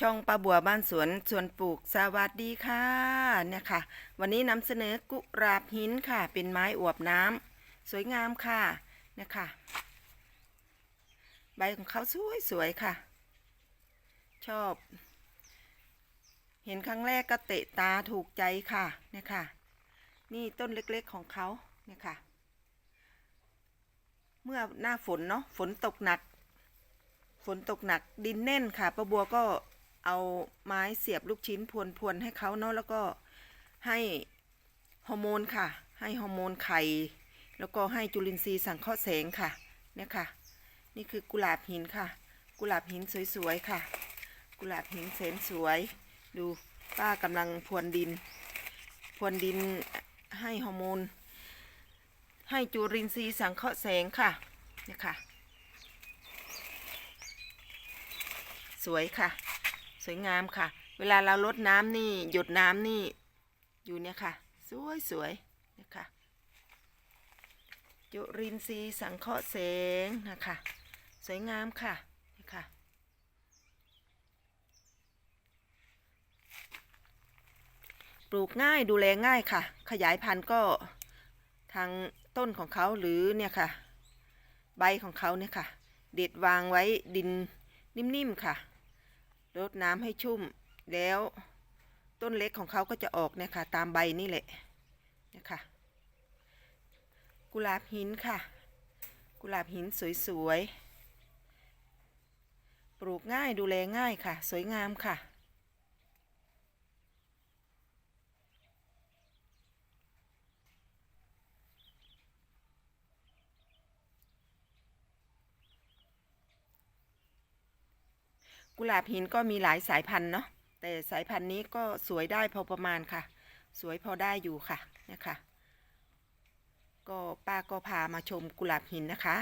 ช่องปลาบัวบ้านสวนสวนปลูกสวัสดีค่ะเนี่ยค่ะ วันนี้นำเสนอกุหลาบหินค่ะ เป็นไม้อวบน้ำสวยงามค่ะเนี่ยค่ะ ใบของเขาสวยสวยๆค่ะ ชอบ เห็นครั้งแรกก็เตะตาถูกใจค่ะเนี่ยค่ะ นี่ต้นเล็กๆของเขาเนี่ยค่ะ เมื่อหน้าฝนเนาะฝนตกหนัก ฝนตกหนักดินแน่นค่ะป้าบัวก็ เอาไม้เสียบลูกชิ้นพวนๆให้เขาเนาะแล้วก็ให้ฮอร์โมนค่ะ ให้ฮอร์โมนไข่ แล้วก็ให้จุลินทรีย์สังเคราะห์แสงค่ะ เนี่ยค่ะ นี่คือกุหลาบหินค่ะ กุหลาบหินสวยๆค่ะ กุหลาบหินแสนสวย ดูป้ากำลังพรวนดิน พรวนดินให้ฮอร์โมน ให้จุลินทรีย์สังเคราะห์แสงค่ะ เนี่ยค่ะ สวยค่ะ สวยงามค่ะ เวลาเราลดน้ำนี่ หยดน้ำนี่ อยู่เนี่ยค่ะ สวยสวยนะคะจุรินทรีย์สังเคราะห์แสงนะคะ สวยงามค่ะนี่ค่ะปลูกง่ายดูแลง่ายค่ะ ขยายพันธุ์ก็ทางต้นของเขาหรือเนี่ยค่ะ ใบของเขาเนี่ยค่ะ เด็ดวางไว้ดินนิ่มๆค่ะ รดน้ำให้ชุ่มแล้วต้นเล็กของเขาก็จะออกเนี่ยค่ะ ตามใบนี่แหละเนี่ยค่ะ กุหลาบหินค่ะ กุหลาบหินสวยๆ ปลูกง่ายดูแลง่ายค่ะ สวยงามค่ะ กุหลาบหินก็มีหลายสายพันธุ์เนาะแต่สายพันธุ์นี้ก็สวยได้พอประมาณค่ะ สวยพอได้อยู่ค่ะนะคะ ก็ป้าก็พามาชมกุหลาบหินนะคะ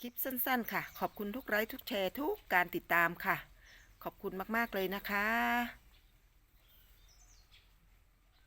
คลิปสั้นๆ ค่ะ ขอบคุณทุกไลค์ทุกแชร์ทุกการติดตามค่ะ ขอบคุณมากๆเลยนะคะ